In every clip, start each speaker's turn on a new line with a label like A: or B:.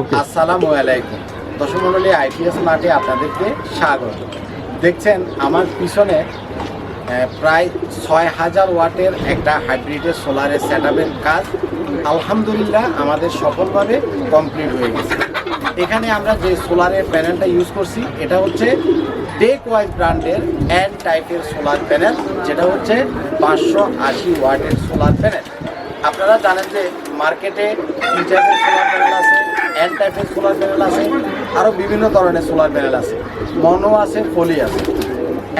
A: আসসালামু আলাইকুম। দশমন্ডলী আইপিএস মাঠে আপনাদেরকে স্বাগত। দেখছেন, আমার পিছনে প্রায় ছয় হাজার ওয়াটের একটা হাইব্রিডের সোলারের সেট কাজ। আলহামদুলিল্লাহ, আমাদের সফলভাবে কমপ্লিট হয়ে গেছে। এখানে আমরা যে সোলারের প্যানেলটা ইউজ করছি, এটা হচ্ছে টেক ওয়াইজ ব্র্যান্ডের অ্যান টাইপের সোলার প্যানেল, যেটা হচ্ছে পাঁচশো আশি ওয়াটের সোলার প্যানেল। আপনারা জানেন যে মার্কেটে সোলার প্যানেল আছে। এন টাইপের সোলার প্যানেল আছে আরও বিভিন্ন ধরনের সোলার প্যানেল আছে। মনো আছে ফলি আছে।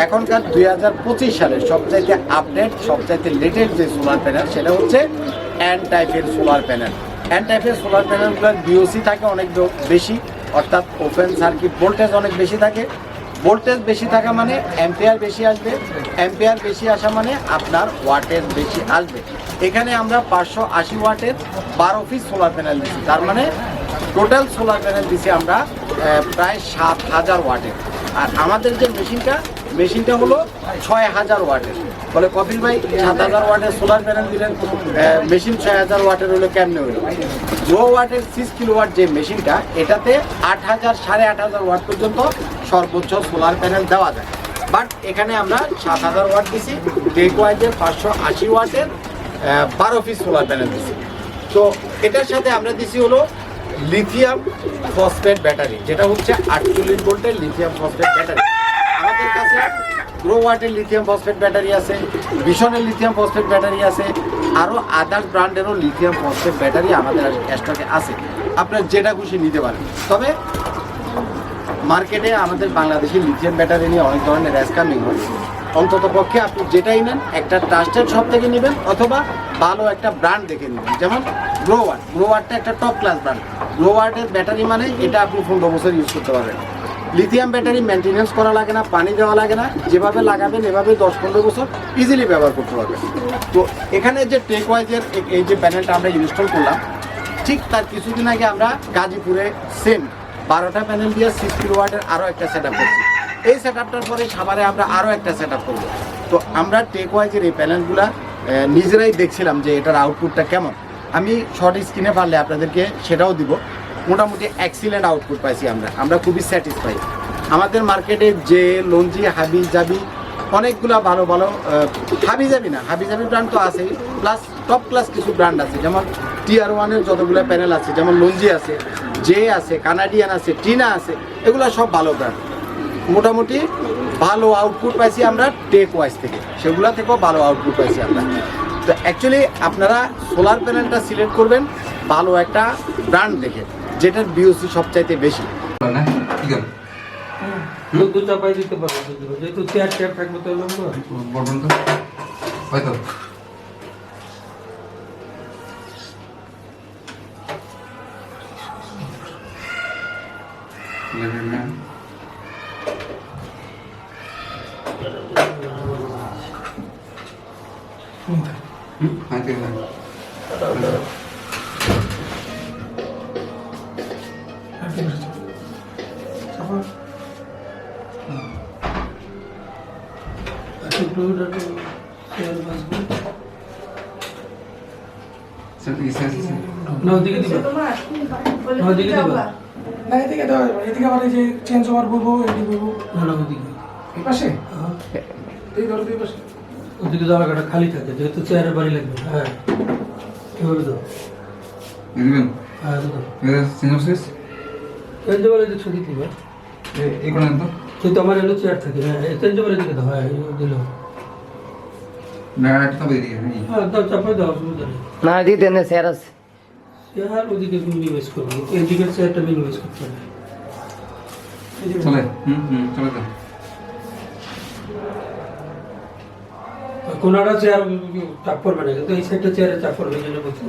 A: এখনকার দুই হাজার পঁচিশ সালের সবচাইতে আপডেট সবচাইতে লেটেস্ট যে সোলার প্যানেল সেটা হচ্ছে এন টাইপের সোলার প্যানেল এন টাইপের সোলার প্যানেলগুলোর বিওসি থাকে অনেক বেশি, অর্থাৎ ওপেন সার্কিট ভোল্টেজ অনেক বেশি থাকে। ভোল্টেজ বেশি থাকা মানে অ্যাম্পিয়ার বেশি আসবে। অ্যাম্পিয়ার বেশি আসা মানে আপনার ওয়াটেজ বেশি আসবে। এখানে আমরা পাঁচশো আশি ওয়াটের বারো পিস সোলার প্যানেল দিচ্ছি তার মানে টোটাল সোলার প্যানেল দিছি আমরা প্রায় সাত হাজার ওয়াটের। আর আমাদের যে মেশিনটা মেশিনটা হলো ছয় হাজার ওয়াটের। বলে কপিল ভাই, সাত হাজার ওয়াটের সোলার প্যানেল দিলেন মেশিন ছয় হাজার ওয়াটের হলো কেমনে হলো? জো ওয়াটের সিক্স কিলো ওয়াট যে মেশিনটা, এটাতে আট হাজার, সাড়ে আট হাজার ওয়াট পর্যন্ত সর্বোচ্চ সোলার প্যানেল দেওয়া যায়। বাট এখানে আমরা সাত হাজার ওয়াট দিছি টেক ওয়াইজের পাঁচশো আশি ওয়াটের বারো পিস সোলার প্যানেল দিছি। তো এটার সাথে আমরা দিছি হলো লিথিয়াম ফসফেট ব্যাটারি যেটা হচ্ছে আটচল্লিশ ভোল্টের লিথিয়াম ফসফেট ব্যাটারি আমাদের কাছে গ্রো ওয়াটের লিথিয়াম ফসফেট ব্যাটারি আছে ভীষণের লিথিয়াম ফসফেট ব্যাটারি আছে আরও আদার্স ব্র্যান্ডেরও লিথিয়াম ফসফেট ব্যাটারি আমাদের স্টকে আছে। আপনার যেটা খুশি নিতে পারেন। তবে মার্কেটে আমাদের বাংলাদেশি লিথিয়াম ব্যাটারি নিয়ে অনেক ধরনের র্যাসকামিং হয়। অন্তত পক্ষে আপনি যেটাই নেন, একটা ট্রাস্টেড শপ থেকে নেবেন, অথবা ভালো একটা ব্র্যান্ড দেখে নেবেন। যেমন গ্রোওয়ার গ্রোওয়ারটা একটা টপ ক্লাস ব্র্যান্ড গ্রোওয়ার্ডের ব্যাটারি মানে এটা আপনি পনেরো বছর ইউজ করতে পারবেন। লিথিয়াম ব্যাটারি মেনটেনেন্স করা লাগে না, পানি দেওয়া লাগে না, যেভাবে লাগাবেন এভাবে দশ পনেরো বছর ইজিলি ব্যবহার করতে পারবেন। তো এখানে যে টেক ওয়াইজের এই যে প্যানেলটা আমরা ইনস্টল করলাম, ঠিক তার কিছুদিন আগে আমরা গাজীপুরে সেম বারোটা প্যানেল দিয়ে সিক্স কিলো ওয়াটের আরও একটা সেট আপ করছি। এই সেট আপটার পরে সাভারে আমরা আরও একটা সেট আপ করব। তো আমরা টেক ওয়াইজের এই প্যানেলগুলা নিজেরাই দেখছিলাম যে এটার আউটপুটটা কেমন। আমি শর্ট স্ক্রিনে পারলে আপনাদেরকে সেটাও দিব। মোটামুটি এক্সিলেন্ট আউটপুট পাইছি আমরা। আমরা খুবই স্যাটিসফাই আমাদের মার্কেটে যে লঞ্জি, হাবি, জাবি, অনেকগুলা ভালো ভালো হাবি যাবি না, হাবি, জাবি ব্র্যান্ড তো আছেই। প্লাস টপ ক্লাস কিছু ব্র্যান্ড আছে। যেমন টিআর ওয়ানের যতগুলো প্যানেল আছে, যেমন লঞ্জি আছে জে আছে, কানাডিয়ান আছে, টিনা আছে, এগুলো সব ভালো ব্র্যান্ড মোটামুটি ভালো আউটপুট পাইছি আমরা টেক ওয়াইজ থেকে। সেগুলা থেকেও ভালো আউটপুট পাইছি আমরা। তো অ্যাকচুয়ালি আপনারা সোলার প্যানেলটা সিলেক্ট করবেন ভালো একটা ব্র্যান্ড দেখে যেটার বিওসি সবচাইতে বেশি।
B: হয়তো। ঠিক আছে স্যার ঠিক আছে
C: না ওদিকে দিবে না ওদিকে দিবে
D: না এদিকে দেওয়া যাবে এদিকে আবার এই যে চেঞ্জ ওভার করব এদিকে
C: না না ওদিকে।
D: এই পাশে?
C: হ্যাঁ,
D: এই ধরো দুই পাশে।
C: ওদিকে জায়গাটা খালি থাকে যেহেতু চেয়ারের বাড়ি লাগবে। হ্যাঁ। এভাবে দাও
B: দিবেন
C: হ্যাঁ দাও
B: চেঞ্জ অফ সিস
C: চেঞ্জ ওভার এদিকে ছুটি দিবে।
B: এই করেন তো।
C: কিন্তু আমার এলো চেয়ার থাকে হ্যাঁ চেঞ্জ ওভার এদিকে দাও হ্যাঁ দিল।
B: না একটা তো বেরিয়ে হ্যাঁ।
C: হ্যাঁ দাও চাপাই দাও অসুবিধা
E: না এদিকে দেন স্যার আছে।
C: চেয়ার ওদিকে মিনিমাইজ করব। এদিকের চেয়ারটা মিনিমাইজ করতে হবে।
B: চলে হুম হুম চলে তো
C: কোনাটা চেয়ার চাপ পড়বে না কিন্তু এই সাইডটা চেয়ারে চাপ পড়বে এই জন্য বলছি।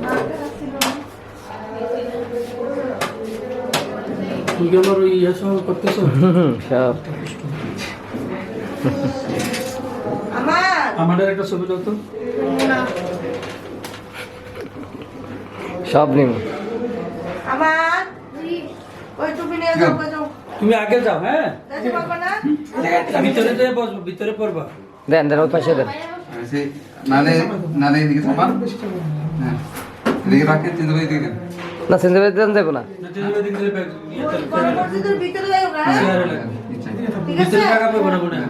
C: তুমি কি আমার ওই ইয়ে সহ করতেছো?
E: সব।
C: আমাদের একটা ছবি দাও তো।
E: সব নিম
F: আমার? ওই টুপি নিয়ে যাও
C: তুমি আগে যাও হ্যাঁ? ভিতরে যেয়ে বসবো ভিতরে পড়বা।
E: দেন দেন ওই পাশে দেন।
B: নালে নালে এদিকে থামান হ্যাঁ এদিকে রাখেন চিন্তা করে এদিকে দেন
E: না। সেন্টার দেন যাব না।
C: তাহলে মনে হয়।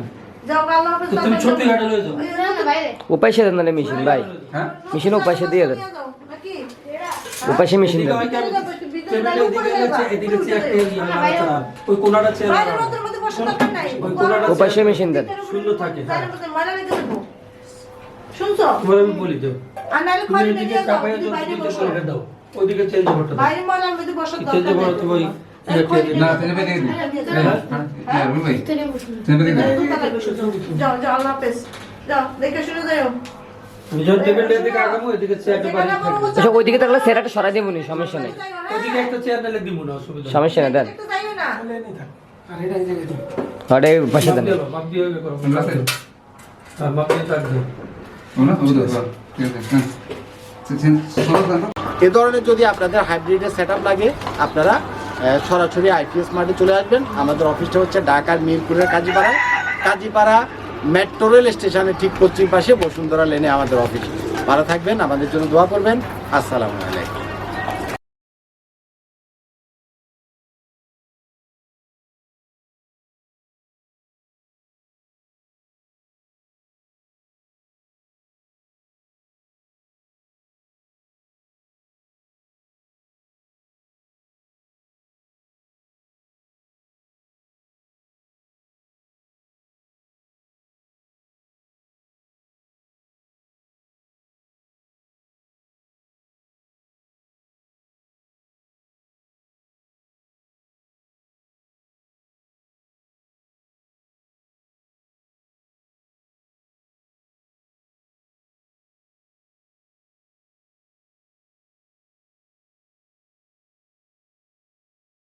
C: তো
E: পাশে দেন না মেশিন ভাই
B: হ্যাঁ?
E: মেশিন ও পাশে দিয়ে দেন।
F: নাকি?
E: মেশিন দেন।
C: হয় আলাদা। ওই কোনাটা চেয়ার
E: ও পাশে মেশিন দেন।
C: শূন্য থাকে, হ্যাঁ।
F: শুনছো?
C: তোমার আমি বলি
F: আর নাহলে বাইরে বসো।
C: দাও। ওইদিকে চেঞ্জ করতে দাও।
F: বাইরে ময়লার মধ্যে বসার
C: চেঞ্জ করো তুমি
B: না
F: বেরিয়ে
B: তেনে পেতে
F: হ্যাঁ?
B: হ্যাঁ
F: যাও, যাও আল্লাহ হাফেজ। যাও দেখে শুনে যাও
E: আচ্ছা ওইদিকে থাকলে সেরাটা সরাই দেবো সমস্যা নেই।
C: ওইদিকে একটা চেয়ার নিলে দিব না নেই।
E: সমস্যা নেই দেন।
D: আর
E: পাশে দেন।
A: এ ধরনের যদি আপনাদের হাইব্রিডের সেট লাগে, আপনারা সরাসরি আইপিএস মার্টে চলে আসবেন। আমাদের অফিসটা হচ্ছে ঢাকার মিরপুরের কাজীপাড়ায় কাজীপাড়া মেট্রো রেল স্টেশনের ঠিক পশ্চিম পাশে বসুন্ধরা লেনে আমাদের অফিস ভালো থাকবেন, আমাদের জন্য দোয়া করবেন। আসসালামু আলাইকুম।